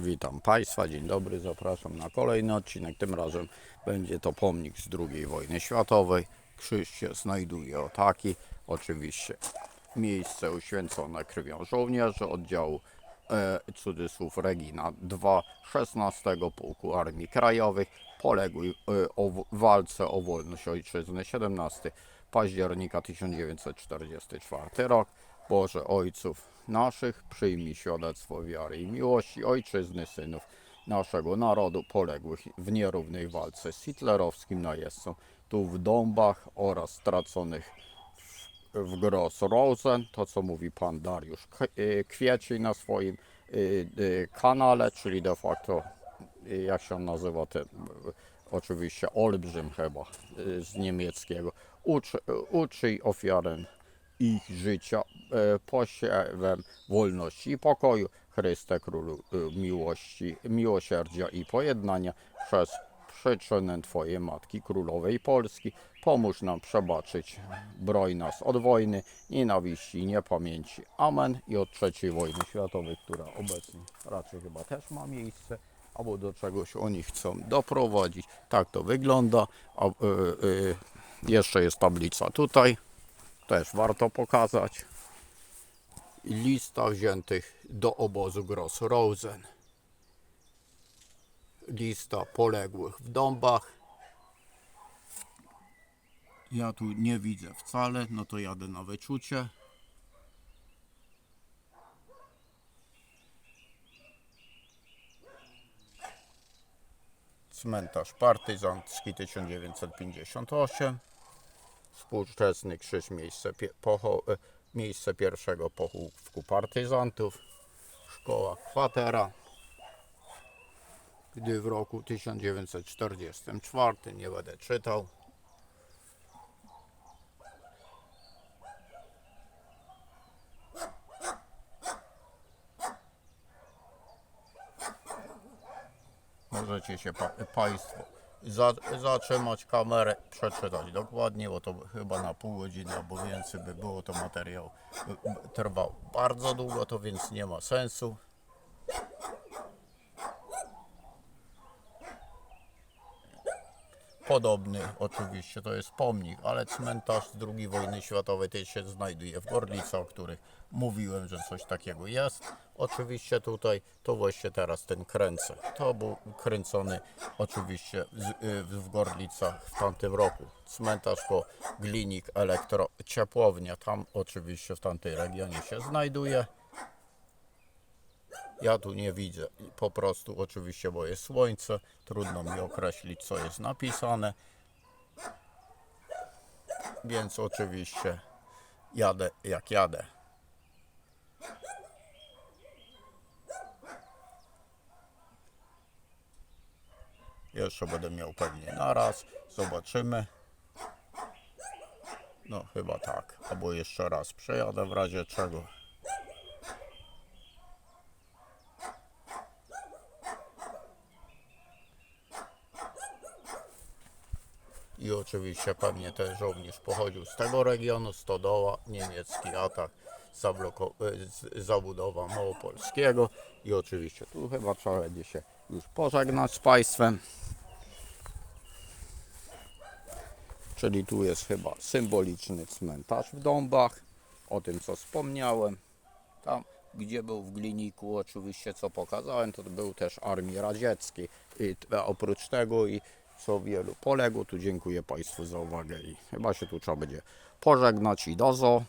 Witam Państwa, dzień dobry, zapraszam na kolejny odcinek. Tym razem będzie to pomnik z II wojny światowej. Krzyż się znajduje o taki, oczywiście miejsce uświęcone krwią żołnierzy oddziału e, cudzysłów Regina 2 16 Pułku Armii Krajowych poległy e, o w- walce o wolność ojczyzny 17 października 1944 rok. Boże Ojców naszych, przyjmij świadectwo wiary i miłości Ojczyzny synów naszego narodu poległych w nierównej walce z hitlerowskim najeźdźcą tu w Dąbach oraz straconych w Gross Rosen, to co mówi pan Dariusz K- y, Kwiecień na swoim y, y, kanale, czyli de facto jak się nazywa ten, oczywiście olbrzym chyba z niemieckiego, uczy, uczyj ofiarę ich życia e, posiewem wolności i pokoju. Chryste Królu y, miłości, miłosierdzia i pojednania przez przyczynę Twojej Matki Królowej Polski. Pomóż nam przebaczyć, broń nas od wojny, nienawiści i niepamięci. Amen. I od trzeciej wojny światowej, która obecnie raczej chyba też ma miejsce, albo do czegoś oni chcą doprowadzić. Tak to wygląda. A, y, y, jeszcze jest tablica tutaj też warto pokazać. Lista wziętych do obozu Gross Rosen. Lista poległych w dąbach. Ja tu nie widzę wcale, no to jadę na wyczucie. Cmentarz partyzancki 1958 współczesny krzyż, miejsce, pocho, e, miejsce pierwszego pochówku partyzantów, szkoła kwatera, gdy w roku 1944, nie będę czytał, Możecie się pa, Państwo za, zatrzymać kamerę, przeczytać dokładnie, bo to chyba na pół godziny albo więcej by było to materiał trwał bardzo długo, to więc nie ma sensu. Podobny oczywiście to jest pomnik, ale cmentarz z II wojny światowej też się znajduje w Gorlicy, o których mówiłem, że coś takiego jest. Oczywiście tutaj to właśnie teraz ten kręcę. To był kręcony oczywiście y, w Gorlicach w tamtym roku. Cmentarz po Glinik Elektrociepłownia, tam oczywiście w tamtej regionie się znajduje. Ja tu nie widzę, po prostu oczywiście, bo jest słońce, trudno mi określić, co jest napisane. Więc oczywiście jadę jak jadę. Jeszcze będę miał pewnie naraz, zobaczymy. No chyba tak, albo jeszcze raz przejadę w razie czego. I oczywiście pewnie ten żołnierz pochodził z tego regionu, Stodoła, niemiecki atak, zabudowa Małopolskiego i oczywiście tu chyba trzeba będzie się już pożegnać z Państwem. Czyli tu jest chyba symboliczny cmentarz w Dąbach, o tym co wspomniałem. Tam, gdzie był w Gliniku, oczywiście co pokazałem, to był też Armii Radzieckiej. I oprócz tego i co wielu poległo, tu dziękuję Państwu za uwagę i chyba się tu trzeba będzie pożegnać i dozo.